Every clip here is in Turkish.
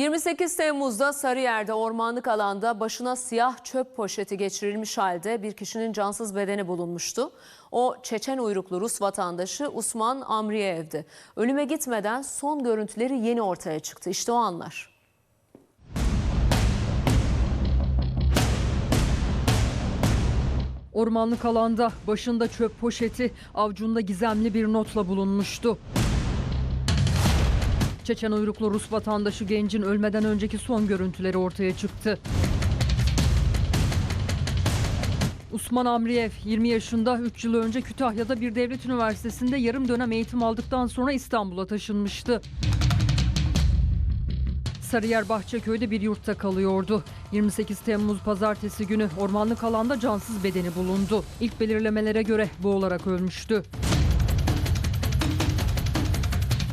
28 Temmuz'da Sarıyer'de ormanlık alanda başına siyah çöp poşeti geçirilmiş halde bir kişinin cansız bedeni bulunmuştu. O Çeçen uyruklu Rus vatandaşı Usman Amriyev'di. Ölüme gitmeden son görüntüleri yeni ortaya çıktı. İşte o anlar. Ormanlık alanda başında çöp poşeti, avcunda gizemli bir notla bulunmuştu. Çeçen uyruklu Rus vatandaşı gencin ölmeden önceki son görüntüleri ortaya çıktı. Usman Amriyev 20 yaşında 3 yıl önce Kütahya'da bir devlet üniversitesinde yarım dönem eğitim aldıktan sonra İstanbul'a taşınmıştı. Sarıyer Bahçeköy'de bir yurtta kalıyordu. 28 Temmuz pazartesi günü ormanlık alanda cansız bedeni bulundu. İlk belirlemelere göre boğularak ölmüştü.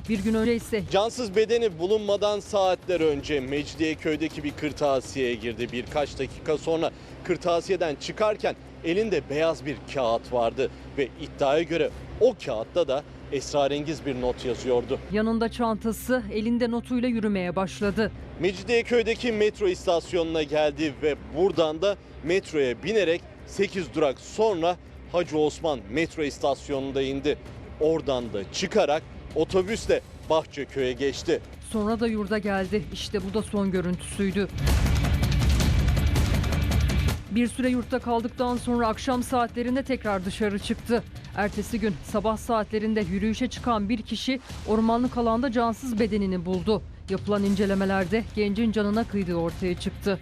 Bir gün önce ise Cansız bedeni bulunmadan saatler önce Mecidiyeköy'deki bir kırtasiyeye girdi. Birkaç dakika sonra kırtasiyeden çıkarken elinde beyaz bir kağıt vardı ve iddiaya göre o kağıtta da esrarengiz bir not yazıyordu. yanında çantası, elinde notuyla yürümeye başladı. Mecidiyeköy'deki metro istasyonuna geldi ve buradan da metroya binerek 8 durak sonra Hacı Osman metro istasyonunda indi. Oradan da çıkarak otobüsle Bahçeköy'e geçti. Sonra da yurda geldi. İşte bu da son görüntüsüydü. Bir süre yurtta kaldıktan sonra akşam saatlerinde tekrar dışarı çıktı. Ertesi gün sabah saatlerinde yürüyüşe çıkan bir kişi ormanlık alanda cansız bedenini buldu. Yapılan incelemelerde gencin canına kıydığı ortaya çıktı.